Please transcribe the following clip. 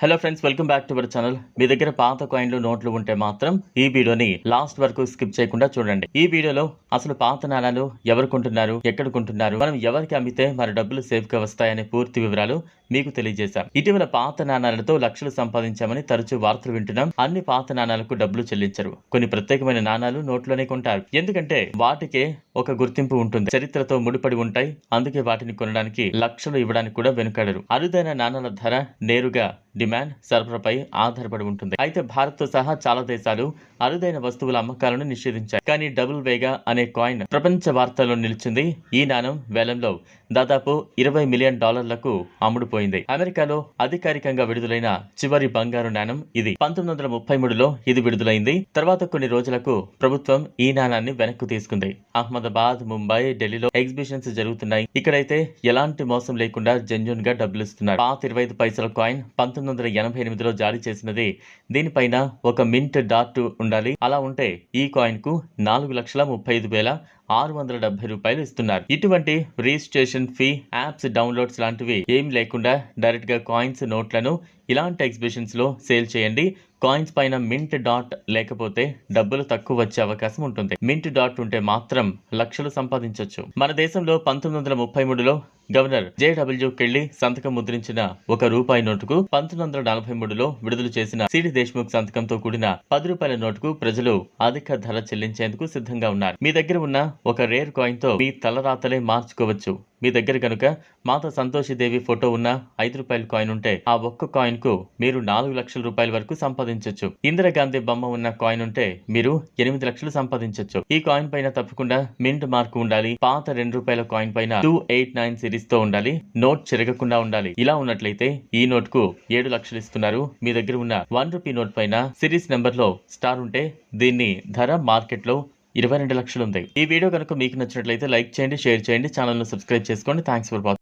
Hello friends welcome back to our channel మీ దగ్గర పాత కాయిన్లు నోట్లు ఉంటే మాత్రం ఈ వీడియోని లాస్ట్ వరకు స్కిప్ చేయకుండా చూడండి. ఈ వీడియోలో అసలు పాత నాణాలు ఎవరు కొంటున్నారు ఎక్కడ కొంటున్నారు మనం ఎవరికి అమ్మితే మన డబ్బులు సేఫ్గా వస్తాయనే పూర్తి వివరాలు మీకు తెలియజేశాం. ఇటీవల పాత నాణాలతో లక్షలు సంపాదించామని తరచూ వార్తలు వింటున్నాం. అన్ని పాత నాణాలకు డబ్బులు చెల్లించరు. కొన్ని ప్రత్యేకమైన నాణాలు నోట్లోనే కొంటారు. ఎందుకంటే వాటికే ఒక గుర్తింపు ఉంటుంది. చరిత్రతో ముడిపడి ఉంటాయి. అందుకే వాటిని కొనడానికి లక్షలు ఇవ్వడానికి కూడా వెనుకాడరు. అరుదైన నాణాల ధర నేరుగా డిమాండ్ సరఫరాపై ఆధారపడి ఉంటుంది. అయితే భారత్తో సహా చాలా దేశాలు అరుదైన వస్తువుల అమ్మకాలను నిషేధించాయి. కానీ డబుల్ వేగా అనే కాయిన్ ప్రపంచ వార్తల్లో నిలిచింది. ఈ నాణం వేలంలో దాదాపు ఇరవై మిలియన్ డాలర్లకు అమ్ముడుపోయింది. అమెరికాలో అధికారికంగా విడుదలైన చివరి బంగారు నాణం ఇది. పంతొమ్మిది వందల ముప్పై మూడులో ఇది విడుదలైంది. తర్వాత కొన్ని రోజులకు ప్రభుత్వం ఈ నాణాన్ని వెనక్కు తీసుకుంది. అహ్మద్ అహ్మదాబాద్ ముంబై ఢిల్లీలో ఎగ్జిబిషన్స్ జరుగుతున్నాయి. ఇక్కడైతే ఎలాంటి మోసం లేకుండా జెన్యున్గా డబ్బులు ఇస్తున్నారు పాత ఇరవై ఐదు పైసల కాయిన్ పంతొమ్మిది వందల ఎనభై ఎనిమిదిలో జారీ చేసినది. దీనిపైన ఒక మింట్ డాట్ ఉండాలి. అలా ఉంటే ఈ కాయిన్కు నాలుగు లక్షల ముప్పై ఐదు వేల ఆరు వందల డెబ్బై రూపాయలు ఇస్తున్నారు. ఇటువంటి రిజిస్ట్రేషన్ ఫీ యాప్స్ డౌన్లోడ్స్ లాంటివి ఏం లేకుండా డైరెక్ట్గా కాయిన్స్ నోట్లను ఇలాంటి ఎగ్జిబిషన్స్లో సేల్ చేయండి. కాయిన్స్ పైన మింట్ డాట్ లేకపోతే డబ్బులు తక్కువ వచ్చే అవకాశం ఉంటుంది. మింట్ డాట్ ఉంటే మాత్రం లక్షలు సంపాదించవచ్చు మన దేశంలో పంతొమ్మిది వందల ముప్పై మూడులో గవర్నర్ జేడబ్ల్యూ కెళ్ళి సంతకం ముద్రించిన ఒక రూపాయి నోటుకు పంతొమ్మిది వందల నలభై మూడులో విడుదల చేసిన సిడి దేశ్ముఖ్ సంతకంతో కూడిన పది రూపాయల నోటుకు ప్రజలు అధిక ధర చెల్లించేందుకు సిద్ధంగా ఉన్నారు. మీ దగ్గర ఉన్న ఒక రేర్ కాయిన్తో మీ తలరాతలే మార్చుకోవచ్చు. మీ దగ్గర కనుక మాత సంతోషిదేవి ఫోటో ఉన్న ఐదు రూపాయల కాయిన్ ఉంటే ఆ ఒక్క కాయిన్కు మీరు నాలుగు లక్షల రూపాయల వరకు సంపాదించవచ్చు ఇందిరాగాంధీ బొమ్మ ఉన్న కాయిన్ ఉంటే మీరు ఎనిమిది లక్షలు సంపాదించవచ్చు ఈ కాయిన్ పైన తప్పకుండా మింట్ మార్క్ ఉండాలి. పాత రెండు రూపాయల కాయిన్ పైన టూ ఎయిట్ నైన్ సిరీస్తో ఉండాలి. నోట్ చెరగకుండా ఉండాలి. ఇలా ఉన్నట్లయితే ఈ నోట్కు ఏడు లక్షలు ఇస్తున్నారు. మీ దగ్గర ఉన్న వన్ రూపీ నోట్ పైన సిరీస్ నెంబర్లో స్టార్ ఉంటే దీన్ని ధర మార్కెట్లో ఇరవై రెండు లక్షలు ఉంది ఈ వీడియో కనుక మీకు నచ్చినట్లయితే లైక్ చేయండి షేర్ చేయండి ఛానల్ను సబ్స్క్రైబ్ చేసుకోండి. Thanks for watching